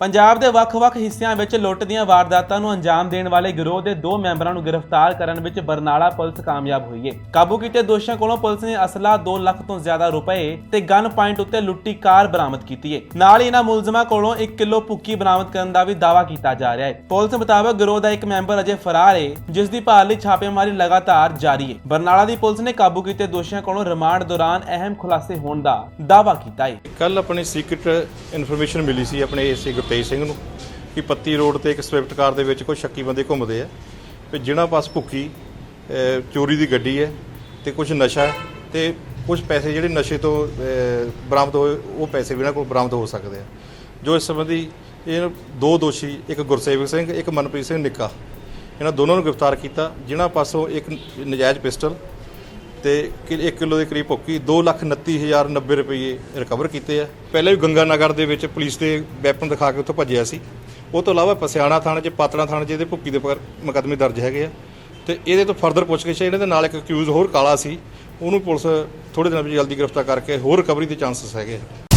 ਪੰਜਾਬ ਦੇ ਵੱਖ-ਵੱਖ ਹਿੱਸਿਆਂ ਵਿੱਚ ਲੁੱਟ ਦੀਆਂ ਵਾਰਦਾਤਾਂ ਨੂੰ ਅੰਜਾਮ ਦੇਣ ਵਾਲੇ ਗਿਰੋਹ ਦੇ ਦੋ ਮੈਂਬਰਾਂ ਨੂੰ ਗ੍ਰਿਫਤਾਰ ਕਰਨ ਵਿੱਚ ਬਰਨਾਲਾ ਪੁਲਿਸ ਕਾਮਯਾਬ ਹੋਈ ਹੈ ਕਾਬੂ ਕੀਤੇ ਦੋਸ਼ੀਆਂ ਕੋਲੋਂ ਪੁਲਿਸ ਨੇ ਅਸਲਾ 2 ਲੱਖ ਤੋਂ ਜ਼ਿਆਦਾ ਰੁਪਏ ਤੇ ਗਨ ਪੁਆਇੰਟ ਉੱਤੇ ਲੁੱਟੀ ਕਾਰ ਬਰਾਮਦ ਕੀਤੀ ਹੈ ਨਾਲ ਹੀ ਇਹਨਾਂ ਮੁਲਜ਼ਮਾਂ ਕੋਲੋਂ 1 ਕਿਲੋ ਭੁੱਕੀ ਬਰਾਮਦ ਕਰਨ ਦਾ ਵੀ ਦਾਅਵਾ ਕੀਤਾ ਜਾ ਰਿਹਾ ਹੈ ਪੁਲਿਸ ਮੁਤਾਬਕ ਗਿਰੋਹ ਦਾ ਇੱਕ ਮੈਂਬਰ ਅਜੇ ਫਰਾਰ ਹੈ ਜਿਸ ਦੀ ਭਾਲ ਲਈ ਛਾਪੇਮਾਰੀ ਲਗਾਤਾਰ ਜਾਰੀ ਹੈ ਬਰਨਾਲਾ ਦੀ ਪੁਲਿਸ ਨੇ ਕਾਬੂ ਕੀਤੇ ਦੋਸ਼ੀਆਂ ਕੋਲੋਂ ਰਿਮਾਂਡ ਦੌਰਾਨ ਅਹਿਮ ਖੁਲਾਸੇ ਹੋਣ ਦਾ ਦਾਅਵਾ ਕੀਤਾ ਹੈ ਕੱਲ ਆਪਣੀ ਸੀਕ੍ਰੀਟ ਇਨਫੋਰਮੇਸ਼ਨ ਮਿਲੀ ਸੀ, ਆਪਣੇ ਏਸੀ ਤੇਜ ਸਿੰਘ ਨੂੰ ਕਿ ਪੱਤੀ ਰੋਡ ਤੇ ਇੱਕ ਸਵਿਫਟ ਕਾਰ ਦੇ ਵਿੱਚ ਕੋਈ ਸ਼ੱਕੀ ਬੰਦੇ ਘੁੰਮਦੇ ਆ ਤੇ ਜਿਨ੍ਹਾਂ ਪਾਸ ਭੁੱਕੀ ਚੋਰੀ ਦੀ ਗੱਡੀ ਹੈ ਤੇ ਕੁਝ ਨਸ਼ਾ ਹੈ ਤੇ ਕੁਝ ਪੈਸੇ ਜਿਹੜੇ ਨਸ਼ੇ ਤੋਂ ਬਰਾਮਦ ਹੋਏ, ਉਹ ਪੈਸੇ ਵੀ ਇਹਨਾਂ ਕੋਲ ਬਰਾਮਦ ਹੋ ਸਕਦੇ ਆ। ਜੋ ਇਸ ਸੰਬੰਧੀ ਇਹ ਦੋ ਦੋਸ਼ੀ, ਇੱਕ ਗੁਰਸੇਵਕ ਸਿੰਘ, ਇੱਕ ਮਨਪ੍ਰੀਤ ਸਿੰਘ ਨਿੱਕਾ, ਇਹਨਾਂ ਦੋਨਾਂ ਨੂੰ ਗ੍ਰਿਫਤਾਰ ਕੀਤਾ, ਜਿਨ੍ਹਾਂ ਪਾਸੋਂ ਇੱਕ ਨਜਾਇਜ਼ ਪਿਸਟਲ ਤੇ 1 ਕਿਲੋ ਦੇ ਕਰੀਬ ਭੁੱਕੀ 229090 ਰੁਪਏ ਰਿਕਵਰ ਕੀਤੇ ਆ। ਪਹਿਲਾਂ ਵੀ ਗੰਗਾ ਨਗਰ ਦੇ ਵਿੱਚ ਪੁਲਿਸ ਦੇ ਵੈਪਨ ਦਿਖਾ ਕੇ ਉੱਥੋਂ ਭੱਜਿਆ ਸੀ। ਉਹ ਤੋਂ ਇਲਾਵਾ ਪਸਿਆਣਾ ਥਾਣੇ 'ਚ, ਪਾਤੜਾ ਥਾਣੇ 'ਚ ਇਹਦੇ ਭੁੱਕੀ ਦੇ ਪਰ ਮੁਕੱਦਮੇ ਦਰਜ ਹੈਗੇ ਆ। ਤੇ ਇਹਦੇ ਤੋਂ ਫਰਦਰ ਪੁੱਛਗਿੱਛ ਇਹਨਾਂ ਦੇ ਨਾਲ ਇੱਕ ਅਕਿਊਜ਼ ਹੋਰ ਕਾਲਾ ਸੀ। ਉਹਨੂੰ ਪੁਲਿਸ ਥੋੜੇ ਦਿਨਾਂ ਵਿੱਚ ਜਲਦੀ ਗ੍ਰਿਫਤਾਰ ਕਰਕੇ ਹੋਰ ਰਿਕਵਰੀ ਦੇ ਚਾਂਸਸ ਹੈਗੇ ਆ।